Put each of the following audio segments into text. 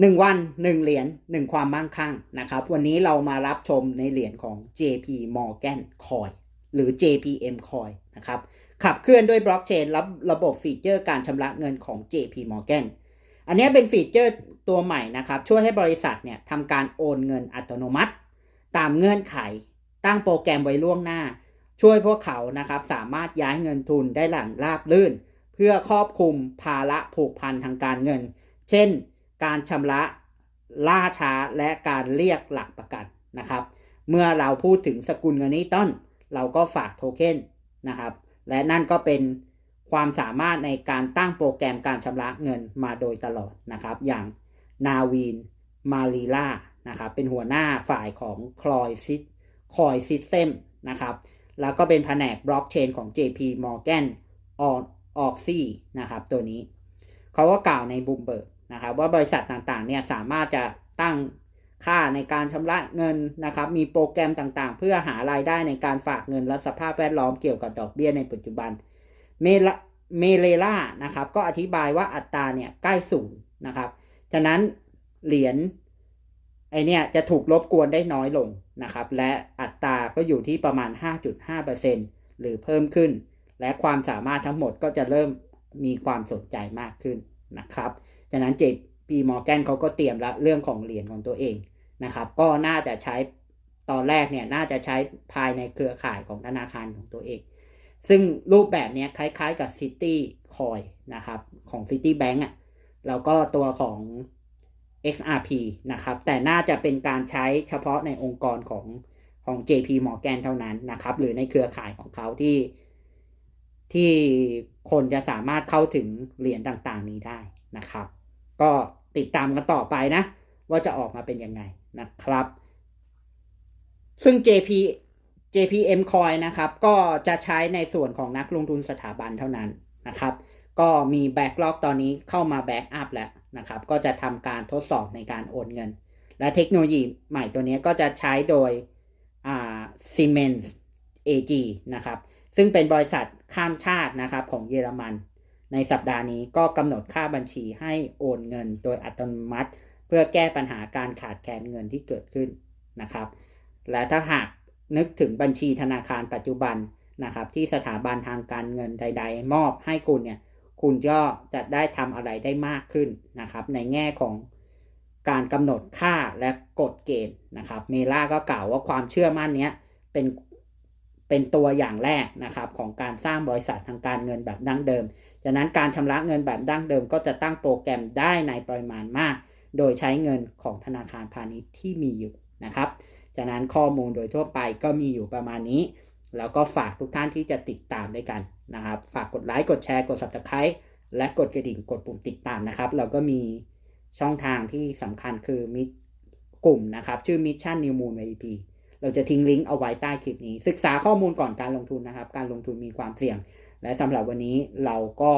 1 วัน 1 เหรียญ1 ความมั่งคั่งนะครับ วันนี้เรามารับชมในเหรียญของ JP Morgan Coin หรือ JPM Coin นะครับ ขับเคลื่อนด้วยบล็อกเชนรับระบบฟีเจอร์การชำระเงินของ JP Morgan อันนี้เป็นฟีเจอร์ตัวใหม่นะครับ ช่วยให้บริษัทเนี่ยทำการโอนเงินอัตโนมัติ ตามเงื่อนไข ตั้งโปรแกรมไว้ล่วงหน้า ช่วยพวกเขานะครับสามารถย้ายเงินทุนได้หลังราบลื่น เพื่อครอบคลุมภาระผูกพันทางการเงิน เช่น การชำระล่าช้าและการเรียกหลักประกันนะครับ เมื่อเราพูดถึงสกุลเงินนี้ต้น เราก็ฝากโทเค็นนะครับ และนั่นก็เป็นความสามารถในการตั้งโปรแกรมการชำระเงินมาโดยตลอดนะครับ อย่างนาวีนมารีล่านะครับ เป็นหัวหน้าฝ่ายของคลอยซิคอยซิสเต็มนะครับ แล้วก็เป็นแผนกบล็อกเชนของ JP Morgan ออกซี่นะครับ ตัวนี้ เขาก็กล่าวในบูมเบิร์ก นะครับว่าบริษัทต่างๆเนี่ยสามารถจะตั้งค่าในการชำระเงินนะครับ มีโปรแกรมต่างๆ เพื่อหารายได้ในการฝากเงินและสภาพแวดล้อมเกี่ยวกับดอกเบี้ยในปัจจุบัน เมลเมเลล่านะครับ ก็อธิบายว่าอัตราเนี่ยใกล้ศูนย์นะครับฉะนั้นเหรียญไอเนี่ยจะถูกลบกวนได้น้อยลงนะครับ และอัตราก็อยู่ที่ประมาณ 5.5%หรือเพิ่มขึ้น และความสามารถทั้งหมดก็จะเริ่มมีความสนใจมากขึ้นนะครับ ฉะนั้น JP Morgan เขาก็เตรียมละเรื่องของเหรียญของตัวเองนะครับ ก็น่าจะใช้ตอนแรกเนี่ยน่าจะใช้ภายในเครือข่ายของธนาคารของตัวเอง ซึ่งรูปแบบเนี้ยคล้ายๆกับ City Coin นะครับของ City Bank อะแล้วก็ตัวของ XRP นะครับ แต่น่าจะเป็นการใช้เฉพาะในองค์กรของของ JP Morgan เท่านั้นนะครับ หรือในเครือข่ายของเขาที่ ที่คนจะสามารถเข้าถึงเหรียญต่างๆ นี้ได้นะครับ ก็ติดตามกันต่อไปนะ ว่าจะออกมาเป็นยังไงนะครับ ซึ่ง JP JPM Coin นะครับ ก็จะใช้ในส่วนของนักลงทุนสถาบันเท่านั้นนะครับ ก็มีแบ็กล็อกตอนนี้เข้ามาแบ็กอัพแล้วนะครับ ก็จะทำการทดสอบในการโอนเงิน และเทคโนโลยีใหม่ตัวนี้ก็จะใช้โดยอ่า Siemens AG นะครับ ซึ่งเป็นบริษัทข้ามชาตินะครับของเยอรมัน ในสัปดาห์นี้ก็กำหนดค่าบัญชีให้โอนเงินโดยอัตโนมัติ เพื่อแก้ปัญหาการขาดแคลนเงินที่เกิดขึ้นนะครับ และถ้าหากนึกถึงบัญชีธนาคารปัจจุบันนะครับ ที่สถาบันทางการเงินใด ๆ มอบให้คุณเนี่ยคุณก็จะได้ทำอะไรได้มากขึ้นนะครับ ในแง่ของการกำหนดค่าและกฎเกณฑ์นะครับ เมล่าก็กล่าวว่าความเชื่อมั่นเนี้ยเป็นเป็นตัวอย่างแรกนะครับของการสร้างบริษัททางการเงินแบบดั้งเดิม จากนั้นการชำระเงินแบบดั้งเดิมก็จะตั้งโปรแกรมได้ในปริมาณมาก โดยใช้เงินของธนาคารพาณิชย์ที่มีอยู่นะครับจากนั้นข้อมูลโดยทั่วไปก็มีอยู่ประมาณนี้ แล้วก็ฝากทุกท่านที่จะติดตามด้วยกันนะครับ ฝากกดไลค์กดแชร์กด subscribe และกดกระดิ่งกดปุ่มติดตามนะครับ เราก็มีช่องทางที่สำคัญคือมิกลุ่มนะครับ ชื่อ Mission New Moon VIP เราจะทิ้งลิงก์เอาไว้ใต้คลิปนี้ ศึกษาข้อมูลก่อนการลงทุนนะครับ การลงทุนมีความเสี่ยง และสำหรับวันนี้เราก็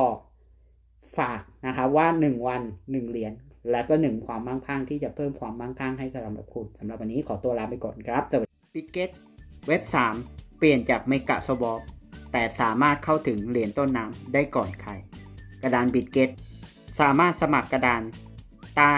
ฝากนะครับว่า 1 วัน 1 เหรียญและก็ 1 ความมั่งคั่งที่จะเพิ่มความมั่งคั่งให้กับสำหรับคุณสำหรับวันนี้ขอตัวลาไปก่อนครับสวัสดีปิเก็ตเว็บ 3 เปลี่ยนจากเมกะสวอปแต่สามารถเข้าถึงเหรียญต้นน้ำได้ก่อนใคร กระดานบิตเก็ตสามารถสมัครกระดานใต้